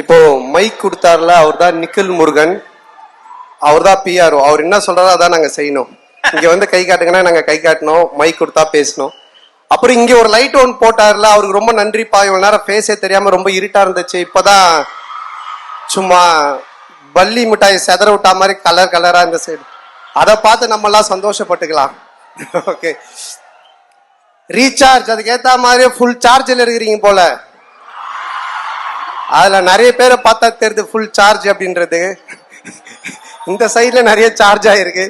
இப்போ மைக் கொடுத்தாருல அவர் தான் நிக்கில் முருகன். அவர் தான் பிஆர்ஓ அவர் என்ன சொல்றாரோ அதான் நாங்க செய்யணும். இங்க வந்து கை காட்டுங்கன்னா நாங்க கை காட்டணும் மைக் கொடுத்தா பேசணும். அப்புறம் இங்க ஒரு லைட் ஒன் போட்டார்ல அவருக்கு ரொம்ப நன்றிப்பா. இவ்வளவு நேரம் ஃபேஸே தெரியாம ரொம்ப இருட்டா இருந்துச்சு. இப்பதான் சும்மா பள்ளி மிட்டாய் செதற விட்டா மாதிரி கலர் கலரா இந்த சைடு அதை பார்த்து நம்ம எல்லாம் சந்தோஷப்பட்டுக்கலாம். ஓகே ரீசார்ஜ் அதுக்கேற்ற மாதிரி ஃபுல் சார்ஜில் இருக்கிறீங்க போல. அதுல நிறைய பேரை பார்த்தா தெரியுது ஃபுல் சார்ஜ் அப்படின்றது. இந்த சைட்ல நிறைய சார்ஜ் ஆயிருக்கு.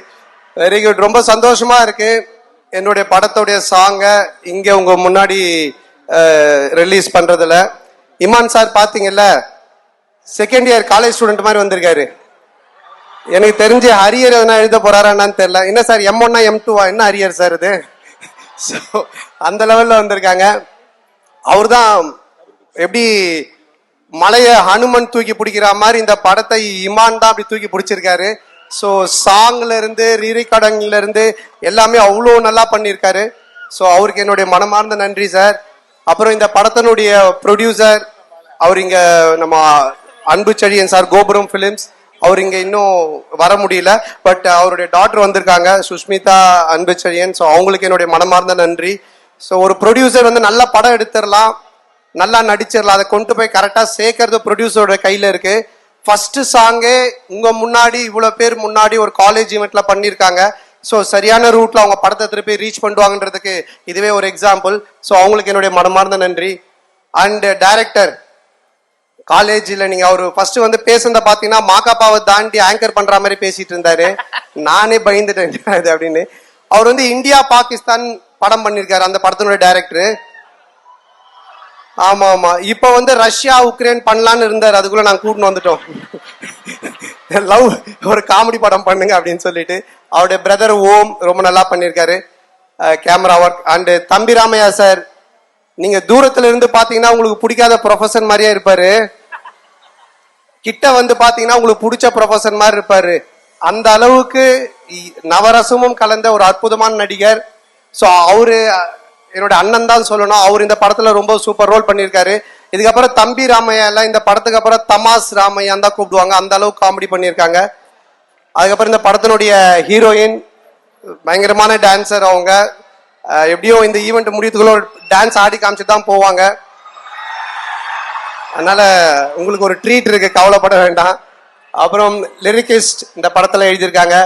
வெரி குட் ரொம்ப சந்தோஷமா இருக்கு. என்னுடைய படத்துடைய சாங்கை இங்க உங்க முன்னாடி ரிலீஸ் பண்றதுல. இமான் சார் பாத்தீங்கல்ல? செகண்ட் இயர் காலேஜ் ஸ்டூடெண்ட் மாதிரி வந்திருக்காரு. எனக்கு தெரிஞ்சு ஹரியர் எதனா எழுத போறாரான்னு தெரியல. என்ன சார் எம் ஒன்னா எம் டூவா என்ன ஹரியர் சார் இது? ஸோ அந்த லெவலில் வந்திருக்காங்க. அவர் தான் எப்படி மலையை ஹனுமன் தூக்கி பிடிக்கிற மாதிரி இந்த படத்தை இமான் தான் அப்படி தூக்கி பிடிச்சிருக்காரு. ஸோ சாங்ல இருந்து ரீரிகார்டிங்ல இருந்து எல்லாமே அவ்வளோ நல்லா பண்ணியிருக்காரு. ஸோ அவருக்கு என்னுடைய மனமார்ந்த நன்றி சார் அப்புறம் இந்த படத்தினுடைய ப்ரொடியூசர் அவர் இங்கே நம்ம அன்பு செழியன் சார் கோபுரம் ஃபிலிம்ஸ் அவர் இங்கே இன்னும் வர முடியல. பட் அவருடைய டாக்டர் வந்திருக்காங்க சுஷ்மிதா அன்பு செழியன். ஸோ அவங்களுக்கு என்னுடைய மனமார்ந்த நன்றி. ஸோ ஒரு ப்ரொடியூசர் வந்து நல்ல படம் எடுத்துடலாம். நல்லா நடிச்சிடலாம் அதை கொண்டு போய் கரெக்டாக சேர்க்கறது ப்ரொடியூசரோட கையில் இருக்கு. ஃபஸ்ட்டு சாங்கே உங்கள் முன்னாடி இவ்வளோ பேர் முன்னாடி ஒரு காலேஜ் ஈவெண்ட்ல பண்ணியிருக்காங்க. ஸோ சரியான ரூட்ல அவங்க படத்தை திருப்பி ரீச் பண்ணுவாங்கன்றதுக்கு இதுவே ஒரு எக்ஸாம்பிள் ஸோ அவங்களுக்கு என்னுடைய மனமார்ந்த நன்றி. அண்ட் டைரக்டர் காலேஜில் நீங்கள் அவர் ஃபர்ஸ்ட் வந்து பேசுனத பார்த்தீங்கன்னா மாகாப்பாவை தாண்டி ஆங்கர் பண்ற மாதிரி பேசிட்டு இருந்தாரு. நானே பயந்துட்டேன். இது அப்படின்னு. அவர் வந்து இந்தியா பாகிஸ்தான் படம் பண்ணியிருக்காரு அந்த படத்தினுடைய டைரக்டர் ஆமா ஆமா. இப்ப வந்து ரஷ்யா உக்ரைன் பண்ணலான்னு இருந்தார். அதுக்குள்ள நாங்க கூட்டின்னு வந்துட்டோம். லவ் ஒரு காமெடி படம் பண்ணுங்க அப்படின்னு சொல்லிட்டு. அவருடைய பிரதர் ஓம் ரொம்ப நல்லா பண்ணியிருக்காரு கேமரா ஒர்க் அண்டு தம்பி ராமையா சார் நீங்க தூரத்துல இருந்து பாத்தீங்கன்னா உங்களுக்கு பிடிக்காத ப்ரொஃபஷன் மாதிரியே இருப்பாரு. கிட்ட வந்து பாத்தீங்கன்னா உங்களுக்கு பிடிச்ச ப்ரொஃபஷன் மாதிரி இருப்பாரு. அந்த அளவுக்கு இ- நவரசமும் கலந்த ஒரு அற்புதமான நடிகர். ஸோ அவரு என்னோட அண்ணன் தான் சொல்லணும். அவர் இந்த படத்துல ரொம்ப சூப்பர் ரோல் பண்ணியிருக்காரு. இதுக்கப்புறம் தம்பி ராமையா எல்லாம் இந்த படத்துக்கு அப்புறம் தமாஸ் ராமையான் தான் கூப்பிடுவாங்க. அந்த அளவுக்கு காமெடி பண்ணியிருக்காங்க. அதுக்கப்புறம் இந்த படத்தினுடைய ஹீரோயின் பயங்கரமான டான்சர் அவங்க. எப்படியோ இந்த ஈவெண்ட் முடியத்துக்குள்ள ஒரு டான்ஸ் ஆடி காமிச்சு தான் போவாங்க. அதனால உங்களுக்கு ஒரு ட்ரீட் இருக்கு கவலைப்பட வேண்டாம். அப்புறம் லிரிக்கிஸ்ட் இந்த படத்துல எழுதியிருக்காங்க.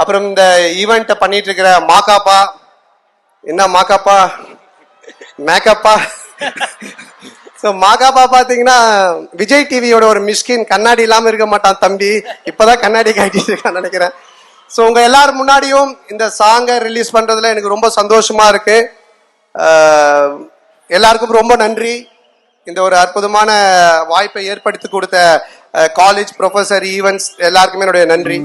அப்புறம் இந்த ஈவெண்ட்டை பண்ணிட்டு இருக்கிற மாகாப்பா என்ன மாக்காப்பா? மேக்கப்பா? ஸோ மாகாபா பார்த்தீங்கன்னா விஜய் டிவியோட ஒரு மிஸ்கின் கண்ணாடி இல்லாமல் இருக்க மாட்டான் தம்பி. இப்போதான் கண்ணாடி காட்டிட்டு இருக்கான்னு நினைக்கிறேன். ஸோ உங்கள் எல்லாரும் முன்னாடியும் இந்த சாங்கை ரிலீஸ் பண்ணுறதுல எனக்கு ரொம்ப சந்தோஷமாக இருக்கு. எல்லாருக்கும் ரொம்ப நன்றி. இந்த ஒரு அற்புதமான வாய்ப்பை ஏற்படுத்தி கொடுத்த காலேஜ் ப்ரொஃபசர் ஈவெண்ட்ஸ் எல்லாருக்குமே என்னுடைய நன்றி.